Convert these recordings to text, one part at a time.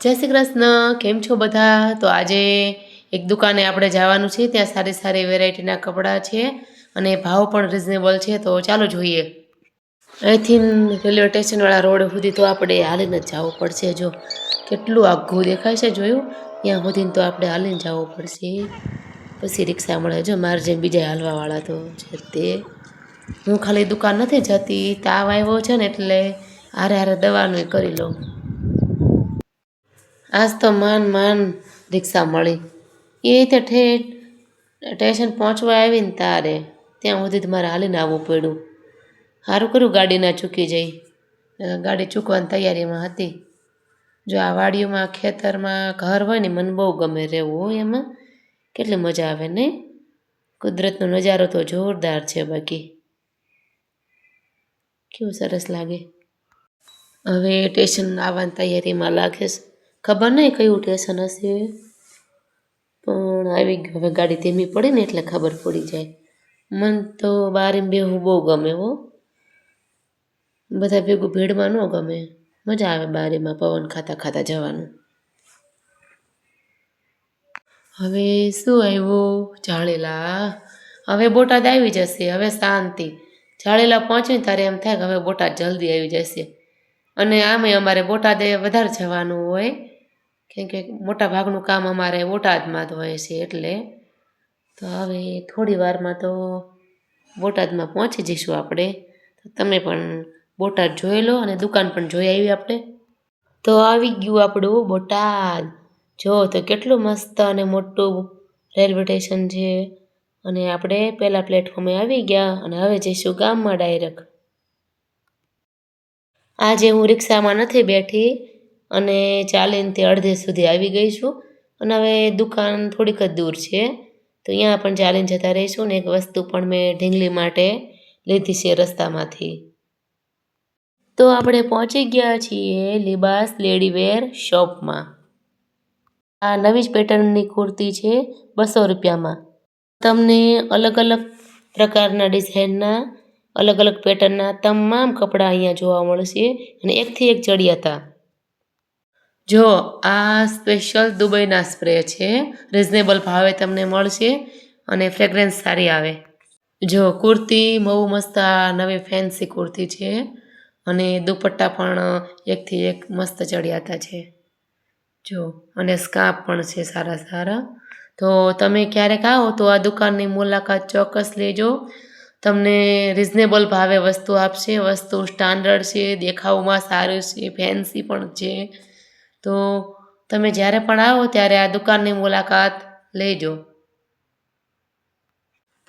જય શ્રી કૃષ્ણ, કેમ છો બધા? તો આજે એક દુકાને આપણે જવાનું છે, ત્યાં સારી સારી વેરાયટીના કપડાં છે અને ભાવ પણ રિઝનેબલ છે, તો ચાલો જોઈએ. અહીંથી રેલવે સ્ટેશનવાળા રોડ સુધી તો આપણે હાલીને જ જવું પડશે જો. કેટલું આઘું દેખાય છે જોયું? ત્યાં સુધી તો આપણે હાલીને જવું પડશે. પછી રિક્ષા મળે જો, મારે જેમ બીજા હાલવાવાળા તો છે તે. હું ખાલી દુકાન નથી જતી, તાવ આવ્યો છે ને એટલે હારે હારે દવાનું કરી લઉં. આજ તો માન માન રિક્ષા મળી. એ રીતે ઠેઠ સ્ટેશન પહોંચવા આવીને તારે ત્યાં સુધી મારે હાલીને આવવું પડ્યું. સારું કર્યું ગાડી ના ચૂકી જઈ. ગાડી ચૂકવાની તૈયારીમાં હતી. જો આ વાડીઓમાં, ખેતરમાં, ઘર હોય ને મને બહુ ગમે રહેવું હોય એમાં. કેટલી મજા આવે ને? કુદરતનો નજારો તો જોરદાર છે બાકી. કેવું સરસ લાગે. હવે સ્ટેશન આવવાની તૈયારીમાં લાગે છે ખબર નહીં કયું ટેશન હશે. પણ આવી ગયું. હવે ગાડી ધીમી પડે ને એટલે ખબર પડી જાય. મન તો બારીમાં બેહવું બહુ ગમે હો. બધા ભેગું ભીડમાં ન ગમે. મજા આવે બારીમાં પવન ખાતા ખાતા જવાનું. હવે શું આવ્યું? જાળેલા હવે બોટાદ આવી જશે. હવે શાંતિ. જાળેલા પહોંચ્યું ત્યારે એમ થાય કે હવે બોટાદ જલ્દી આવી જશે. અને આમે અમારે બોટાદે વધારે જવાનું હોય. કેમ કે મોટા ભાગનું કામ અમારે બોટાદમાં જ હોય છે એટલે. તો હવે થોડી વારમાં તો બોટાદમાં પહોંચી જઈશું આપણે. તો તમે પણ બોટાદ જોઈ લો અને દુકાન પણ જોઈ આવી આપણે. તો આવી ગયું આપણું બોટાદ. જો, તો કેટલું મસ્ત અને મોટું રેલવે સ્ટેશન છે. અને આપણે પહેલાં પ્લેટફોર્મે આવી ગયા અને હવે જઈશું ગામમાં ડાયરેક્ટ. આજે હું રિક્ષામાં નથી બેઠી. અને ચાલીને તે અડધે સુધી આવી ગઈ છું અને હવે દુકાન થોડીક જ દૂર છે, તો અહીંયા પણ ચાલીને જતા રહીશું ને એક વસ્તુ પણ મેં ઢીંગલી માટે લીધી છે રસ્તામાંથી. તો આપણે પહોંચી ગયા છીએ લિબાસ લેડીવેર શોપમાં. આ નવી જ પેટર્નની કુર્તી છે બસો રૂપિયામાં. તમને અલગ અલગ પ્રકારના ડિઝાઇનના, અલગ અલગ પેટર્નના તમામ કપડાં અહીંયા જોવા મળશે. અને એકથી એક ચડિયાતા. જો આ સ્પેશિયલ દુબઈના સ્પ્રે છે રિઝનેબલ ભાવે તમને મળશે અને ફ્રેગરન્સ સારી આવે. જો કુર્તી બહુ મસ્ત આ નવી ફેન્સી કુર્તી છે અને દુપટ્ટા પણ એકથી એક મસ્ત ચડિયાતા છે. જો, અને સ્કાપ પણ છે સારા સારા. તો તમે ક્યારેક આવો તો આ દુકાનની મુલાકાત ચોક્કસ લેજો. તમને રિઝનેબલ ભાવે વસ્તુ આપશે, વસ્તુ સ્ટાન્ડર્ડ છે, દેખાવમાં સારું છે ફેન્સી પણ છે. તો તમે જ્યારે પણ આવો ત્યારે આ દુકાનની મુલાકાત લેજો.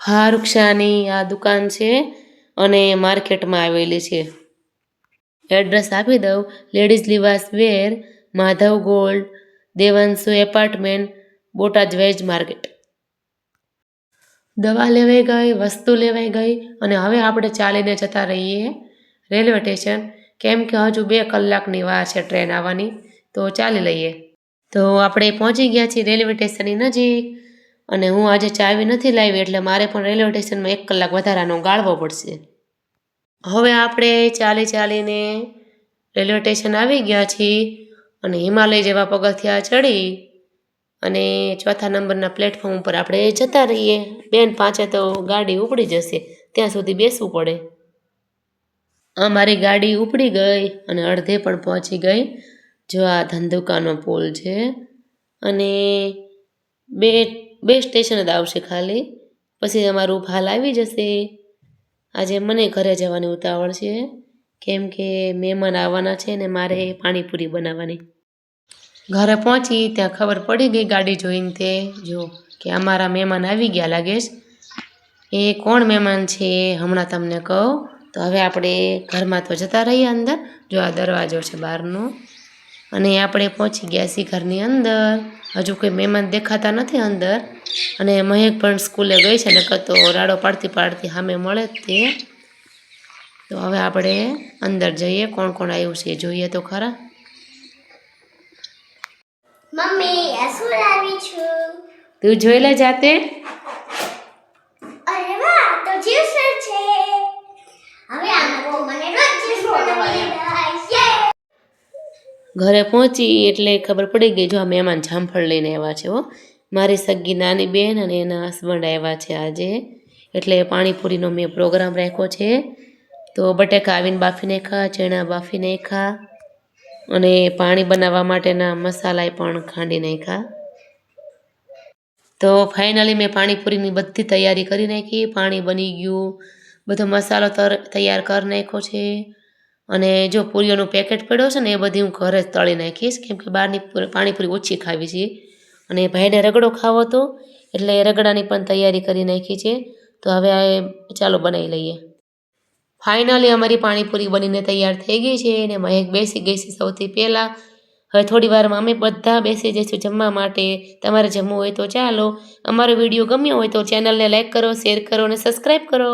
ફારૂક શાહની આ દુકાન છે અને માર્કેટમાં આવેલી છે. એડ્રેસ આપી દઉં, ladies લિવાસ wear, Madhav Gold, Devanshu apartment, Botad veg market. દવા લેવાઈ ગઈ, વસ્તુ લેવાઈ ગઈ અને હવે આપણે ચાલીને જતા રહીએ રેલવે સ્ટેશન. કેમ કે હજુ બે કલાકની વાર છે ટ્રેન આવવાની. તો ચાલી લઈએ. તો આપણે પહોંચી ગયા છીએ રેલવે સ્ટેશનની નજીક અને હું આજે ચાવી નથી લાવી એટલે મારે પણ રેલવે સ્ટેશનમાં એક કલાક વધારાનો ગાળવો પડશે. હવે આપણે ચાલી ચાલીને રેલવે સ્ટેશન આવી ગયા છીએ અને હિમાલય જેવા પગથિયા ચડી અને ચોથા નંબરના પ્લેટફોર્મ ઉપર આપણે જતા રહીએ. બેન પાંચે તો ગાડી ઉપડી જશે, ત્યાં સુધી બેસવું પડે. અમારી ગાડી ઉપડી ગઈ અને અડધે પણ પહોંચી ગઈ જો આ ધંધુકાનો પુલ છે અને બે બે સ્ટેશન જ આવશે ખાલી. પછી અમારું ભાલ આવી જશે. આજે મને ઘરે જવાની ઉતાવળ છે, કેમ કે મહેમાન આવવાના છે ને મારે પાણીપુરી બનાવવાની. ઘરે પહોંચી ત્યાં ખબર પડી ગઈ ગાડી જોઈને તે, જો કે અમારા મહેમાન આવી ગયા, લાગે છે. એ કોણ મહેમાન છે હમણાં તમને કહું? તો હવે આપણે ઘરમાં તો જતા રહીએ અંદર, જો આ દરવાજો છે બહારનો. અને આપણે પહોંચી ગયા છીએ ઘરની અંદર. હજુ કોઈ મહેમાન દેખાતા નથી અંદર. અને મહેક પણ સ્કૂલે ગઈ છે ને તો રાડો પાડતી પાડતી સામે મળે જ તે. તો હવે આપણે અંદર જઈએ. કોણ કોણ આવ્યું છે જોઈએ તો ખરા. મમ્મી આ શું લાવી છું? તું જોઈ લે જાતે અરે વાહ તો જ્યુસર છે હવે આમાં તો મને રોજ જ્યુસ બનાવી યે ઘરે પહોંચી એટલે ખબર પડી ગઈ, જો આ મહેમાન જામફળ લઈને આવ્યા છે હો. મારી સગી નાની બેન અને એના હસબન્ડ આવ્યા છે આજે. એટલે પાણીપુરીનો મેં પ્રોગ્રામ રાખ્યો છે. તો બટેકા આવીને બાફી નાખ્યા, ચણા બાફી નાખ્યા અને પાણી બનાવવા માટેના મસાલા પણ ખાંડી નાખ્યા. તો ફાઇનલી મેં પાણીપુરીની બધી તૈયારી કરી નાખી, પાણી બની ગયું. બધો મસાલો તૈયાર કરી નાખ્યો છે. અને જો પૂરીઓનું પેકેટ પડ્યો છે ને એ બધી હું ઘરે જ તળી નાખીશ. કેમ કે બહારની પૂરી- પાણીપુરી ઓછી ખાવી છે. અને ભાઈને રગડો ખાવો હતો, એટલે રગડાની પણ તૈયારી કરી નાખી છે. તો હવે ચાલો બનાવી લઈએ. ફાઇનલી અમારી પાણીપુરી બનીને તૈયાર થઈ ગઈ છે અને મહેક બેસી ગઈ છે સૌથી પહેલાં. હવે થોડી વારમાં અમે બધા બેસી જઈશું જમવા માટે. તમારે જમવું હોય તો ચાલો. અમારો વીડિયો ગમ્યો હોય તો ચેનલને લાઈક કરો શેર કરો અને સબસ્ક્રાઈબ કરો.